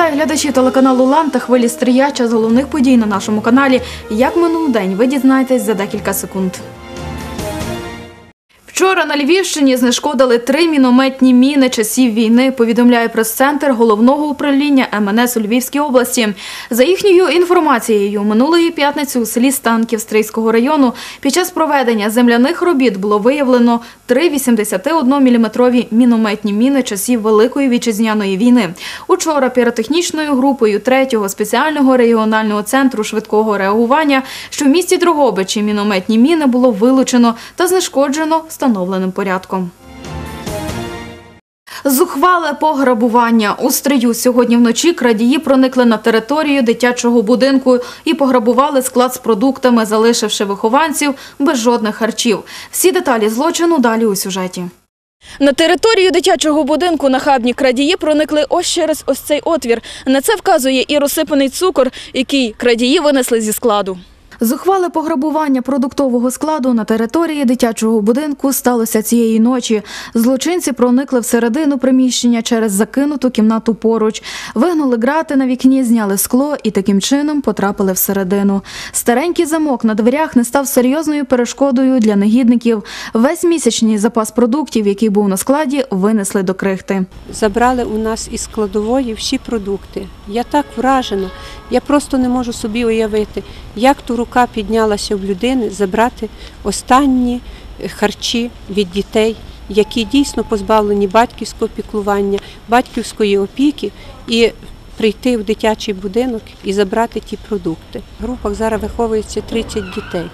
Вітаю глядачі телеканалу Лан та хвилі Стріяча Час головних подій на нашому каналі. Як минув день, ви дізнаєтесь за декілька секунд. Вчора на Львівщині знешкодили три мінометні міни часів війни, повідомляє прес-центр головного управління МНС у Львівській області. За їхньою інформацією, минулої п'ятниці у селі Станків Стрийського району під час проведення земляних робіт було виявлено три 81-мм мінометні міни часів Великої вітчизняної війни. Учора піротехнічною групою 3-го спеціального регіонального центру швидкого реагування, що в місті Дрогобичі мінометні міни було вилучено та знешкоджено встановленим порядком. Зухвале пограбування. У стрию сьогодні вночі крадії проникли на територію дитячого будинку і пограбували склад з продуктами, залишивши вихованців без жодних харчів. Всі деталі злочину далі у сюжеті. На територію дитячого будинку нахабні крадії проникли ось через ось цей отвір. На це вказує і розсипаний цукор, який крадії винесли зі складу. Зухвале пограбування продуктового складу на території дитячого будинку сталося цієї ночі. Злочинці проникли всередину приміщення через закинуту кімнату поруч, вигнули грати на вікні, зняли скло і таким чином потрапили всередину. Старенький замок на дверях не став серйозною перешкодою для негідників. Весь місячний запас продуктів, який був на складі, винесли до крихти. забрали у нас із складової всі продукти. Я так вражена, я просто не можу собі уявити, як ту рука піднялася в людини забрати останні е, харчі від дітей, які дійсно позбавлені батьківського піклування, батьківської опіки, і прийти в дитячий будинок і забрати ті продукти. В групах зараз виховується 30 дітей.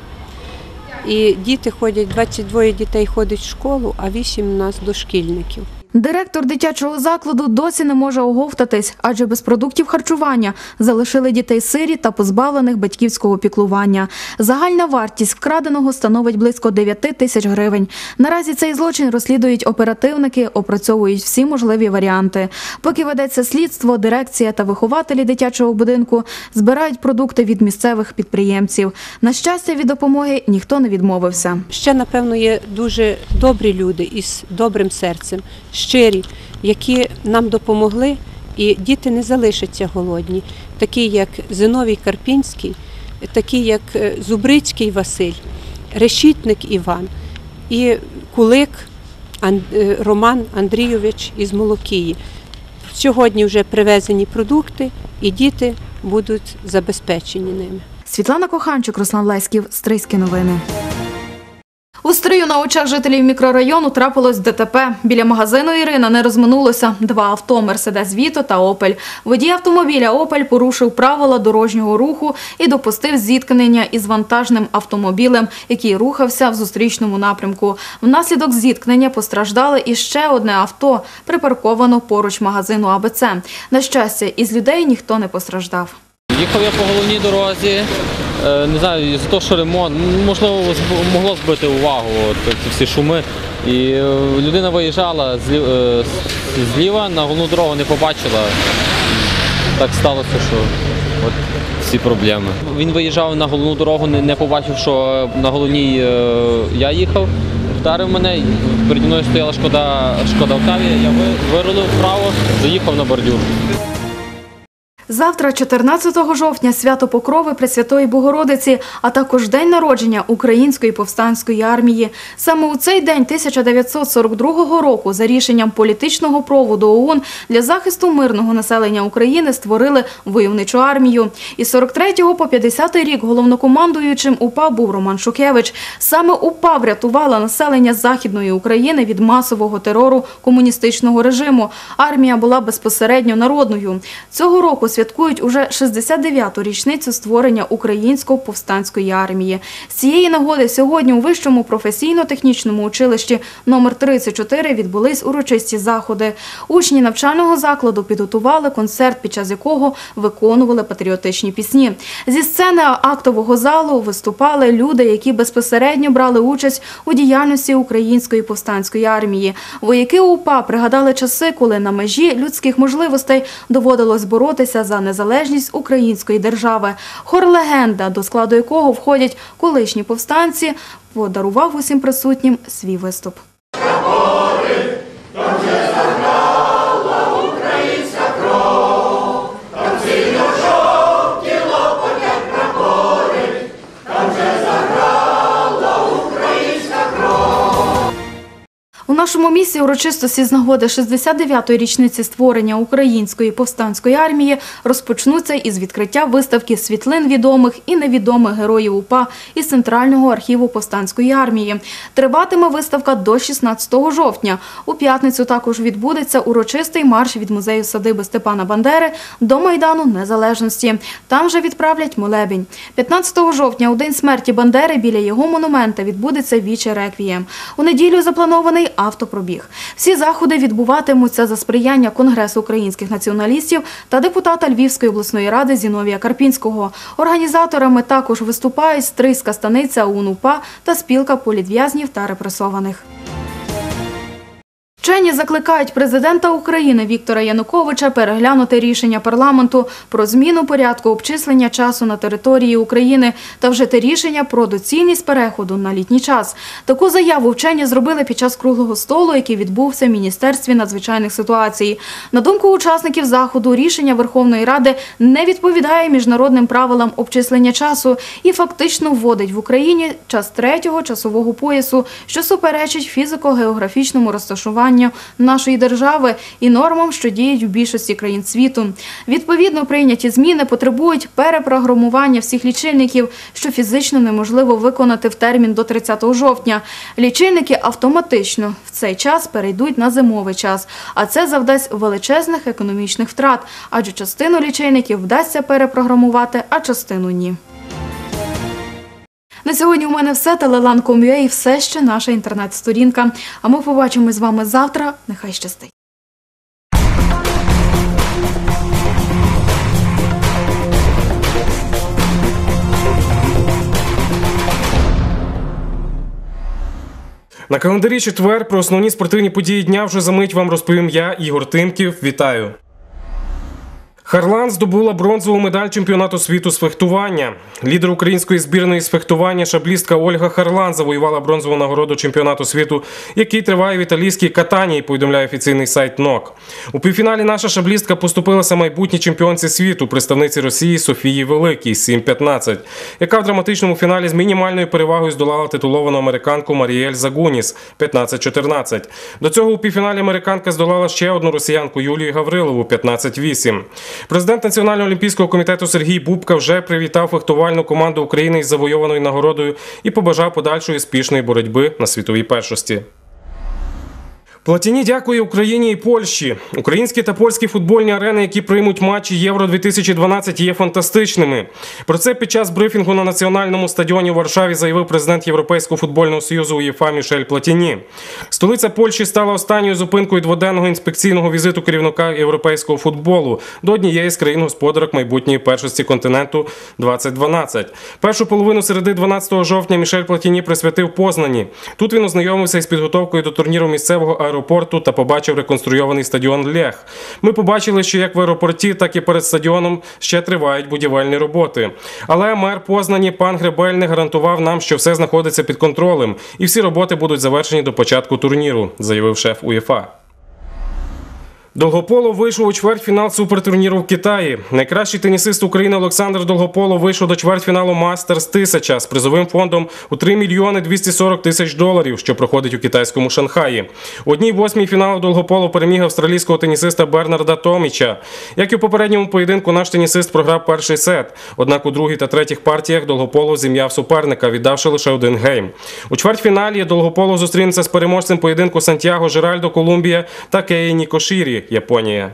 І діти ходять, 22 дітей ходять в школу, а 8 у нас дошкільників. Директор дитячого закладу досі не може оговтатись, адже без продуктів харчування залишили дітей сирі та позбавлених батьківського піклування. Загальна вартість вкраденого становить близько 9 тисяч гривень. Наразі цей злочин розслідують оперативники, опрацьовують всі можливі варіанти. Поки ведеться слідство, дирекція та вихователі дитячого будинку збирають продукти від місцевих підприємців. На щастя, від допомоги ніхто не відмовився. Ще, напевно, є дуже добрі люди із добрим серцем, щирі, які нам допомогли, і діти не залишаться голодні, такі як Зиновій Карпінський, такі як е, Зубрицький Василь, Решітник Іван і Кулик е, Роман Андрійович із Молокії. Сьогодні вже привезені продукти, і діти будуть забезпечені ними. Світлана Коханчук, Руслан Леськів, Стрийські новини. У стрию на очах жителів мікрорайону трапилось ДТП. Біля магазину Ірина не розминулося два авто Мерседес Віто та Опель. Водій автомобіля Опель порушив правила дорожнього руху і допустив зіткнення із вантажним автомобілем, який рухався в зустрічному напрямку. Внаслідок зіткнення постраждали і ще одне авто, припарковано поруч магазину АБЦ. На щастя, із людей ніхто не постраждав. Їхав я по головній дорозі, не знаю, за те, що ремонт, можливо, могло збити увагу от, ці всі шуми. І е, людина виїжджала е, зліва на головну дорогу, не побачила. Так сталося, що от всі проблеми. Він виїжджав на головну дорогу, не, побачив, що на головній е, я їхав, вдарив мене, переді мною стояла шкода, шкода Октавія, я ви- вирулив вправо, заїхав на бордюр. Завтра, 14 жовтня, свято Покрови Пресвятої Богородиці, а також день народження Української повстанської армії. Саме у цей день 1942 року за рішенням політичного проводу ОУН для захисту мирного населення України створили войовничу армію. Із 43 по 50 рік головнокомандуючим УПА був Роман Шухевич. Саме УПА врятувала населення Західної України від масового терору комуністичного режиму. Армія була безпосередньо народною. Цього року святкують уже 69-ту річницю створення Української повстанської армії. З цієї нагоди сьогодні у Вищому професійно-технічному училищі номер 34 відбулись урочисті заходи. Учні навчального закладу підготували концерт, під час якого виконували патріотичні пісні. Зі сцени актового залу виступали люди, які безпосередньо брали участь у діяльності Української повстанської армії. Вояки УПА пригадали часи, коли на межі людських можливостей доводилось боротися за незалежність української держави. Хор легенда, до складу якого входять колишні повстанці, подарував усім присутнім свій виступ. Першому місці урочистості з нагоди 69-ї річниці створення Української повстанської армії розпочнуться із відкриття виставки світлин відомих і невідомих героїв УПА із Центрального архіву повстанської армії. Триватиме виставка до 16 жовтня. У п'ятницю також відбудеться урочистий марш від музею садиби Степана Бандери до Майдану Незалежності. Там же відправлять молебень. 15 жовтня, у день смерті Бандери, біля його монумента відбудеться віче реквієм. У неділю запланований автопробіг. Всі заходи відбуватимуться за сприяння Конгресу українських націоналістів та депутата Львівської обласної ради Зіновія Карпінського. Організаторами також виступають Стрийська станиця УНУПА та спілка політв'язнів та репресованих. Вчені закликають президента України Віктора Януковича переглянути рішення парламенту про зміну порядку обчислення часу на території України та вжити рішення про доцільність переходу на літній час. Таку заяву вчені зробили під час круглого столу, який відбувся в Міністерстві надзвичайних ситуацій. На думку учасників заходу, рішення Верховної Ради не відповідає міжнародним правилам обчислення часу і фактично вводить в Україні час третього часового поясу, що суперечить фізико-географічному розташуванню нашої держави і нормам, що діють у більшості країн світу. Відповідно, прийняті зміни потребують перепрограмування всіх лічильників, що фізично неможливо виконати в термін до 30 жовтня. Лічильники автоматично в цей час перейдуть на зимовий час, а це завдасть величезних економічних втрат, адже частину лічильників вдасться перепрограмувати, а частину ні. На сьогодні у мене все. Телелан.com.ua і все ще наша інтернет-сторінка. А ми побачимось з вами завтра. Нехай щастить. На календарі четвер про основні спортивні події дня вже за мить вам розповім я, Ігор Тимків. Вітаю. Харлан здобула бронзову медаль чемпіонату світу з фехтування. Лідер української збірної з фехтування шаблістка Ольга Харлан завоювала бронзову нагороду чемпіонату світу, який триває в італійській Катанії, повідомляє офіційний сайт НОК. У півфіналі наша шаблістка поступилася майбутній чемпіонці світу, представниці Росії Софії Великій 7-15, яка в драматичному фіналі з мінімальною перевагою здолала титуловану американку Маріель Загуніс 15-14. До цього у півфіналі американка здолала ще одну росіянку Юлію Гаврилову 15-8. Президент Національного олімпійського комітету Сергій Бубка вже привітав фехтувальну команду України із завойованою нагородою і побажав подальшої успішної боротьби на світовій першості. Платіні дякує Україні і Польщі. Українські та польські футбольні арени, які приймуть матчі Євро 2012 є фантастичними. Про це під час брифінгу на національному стадіоні у Варшаві заявив президент Європейського футбольного союзу УЄФА Мішель Платіні. Столиця Польщі стала останньою зупинкою дводенного інспекційного візиту керівника європейського футболу до однієї з країн господарок майбутньої першості континенту 2012. Першу половину середи 12 жовтня Мішель Платіні присвятив Познані. Тут він ознайомився із підготовкою до турніру місцевого аеропорту та побачив реконструйований стадіон Лех. Ми побачили, що як в аеропорті, так і перед стадіоном ще тривають будівельні роботи. Але мер Познані пан Гребель не гарантував нам, що все знаходиться під контролем, і всі роботи будуть завершені до початку турніру, заявив шеф УЄФА. Долгополов вийшов у чвертьфінал супертурніру в Китаї. Найкращий тенісист України Олександр Долгополов вийшов до чвертьфіналу Мастерс 1000 з призовим фондом у 3 мільйони 240 тисяч доларів, що проходить у китайському Шанхаї. У одній восьмій фіналу Долгополов переміг австралійського тенісиста Бернарда Томіча. Як і у попередньому поєдинку, наш тенісист програв перший сет. Однак у другій та третіх партіях Долгополов зім'яв суперника, віддавши лише один гейм. У чвертьфіналі Долгополов зустрінеться з переможцем поєдинку Сантьяго Жеральдо Колумбія та Кеї Нікошірі. Японія.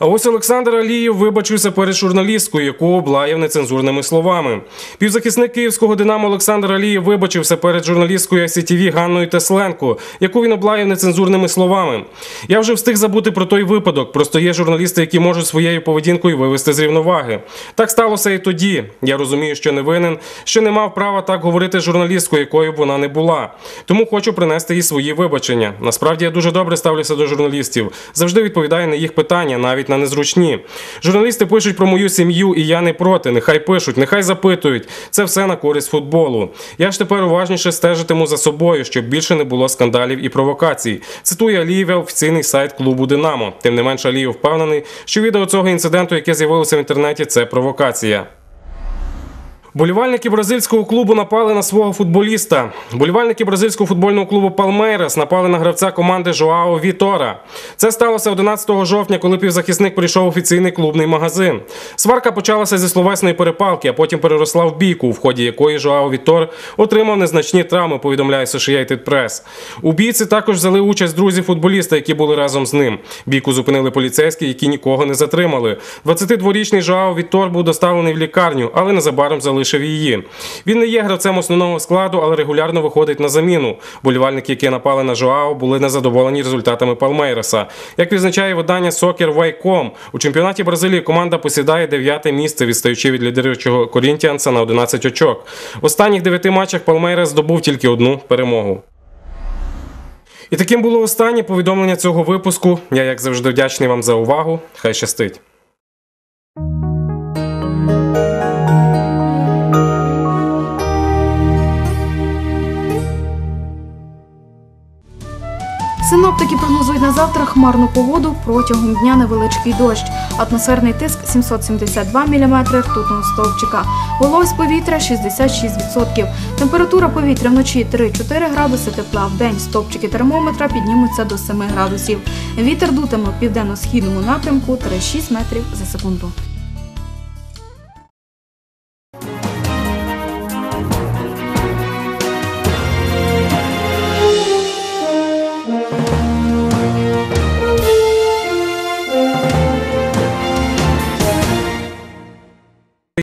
А ось Олександр Алієв вибачився перед журналісткою, яку облаяв нецензурними словами. Півзахисник київського динамо Олександр Алієв вибачився перед журналісткою СІТВ Ганною Тесленко, яку він облаяв нецензурними словами. Я вже встиг забути про той випадок. Просто є журналісти, які можуть своєю поведінкою вивести з рівноваги. Так сталося і тоді. Я розумію, що не винен, що не мав права так говорити з журналісткою, якою б вона не була. Тому хочу принести їй свої вибачення. Насправді я дуже добре ставлюся до журналістів, завжди відповідаю на їх питання, навіть на незручні. Журналісти пишуть про мою сім'ю, і я не проти. Нехай пишуть, нехай запитують. Це все на користь футболу. Я ж тепер уважніше стежитиму за собою, щоб більше не було скандалів і провокацій. Цитує Алієва офіційний сайт клубу Динамо. Тим не менш, Алієв впевнений, що відео цього інциденту, яке з'явилося в інтернеті, це провокація. Болівальники бразильського клубу напали на свого футболіста. Болівальники бразильського футбольного клубу Палмейрас напали на гравця команди Жоао Вітора. Це сталося 11 жовтня, коли півзахисник прийшов офіційний клубний магазин. Сварка почалася зі словесної перепалки, а потім переросла в бійку, в ході якої Жоао Вітор отримав незначні травми. Повідомляє Associated Press. У бійці також взяли участь друзі футболіста, які були разом з ним. Бійку зупинили поліцейські, які нікого не затримали. 22-річний Жоао Вітор був доставлений в лікарню, але незабаром залишив її. Він не є гравцем основного складу, але регулярно виходить на заміну. Болівальники, які напали на Жоао, були незадоволені результатами Палмейреса. Як відзначає видання Soccer.com, у чемпіонаті Бразилії команда посідає дев'яте місце, відстаючи від лідируючого Корінтіанса на 11 очок. В останніх дев'яти матчах Палмейрес здобув тільки одну перемогу. І таким було останнє повідомлення цього випуску. Я, як завжди, вдячний вам за увагу. Хай щастить. Хмарну погоду протягом дня невеличкий дощ. Атмосферний тиск 772 мм ртутного стовпчика. Вологість повітря 66%. Температура повітря вночі 3-4 градуси тепла. В день стовпчики термометра піднімуться до 7 градусів. Вітер дутиме в південно-східному напрямку 3-6 метрів за секунду.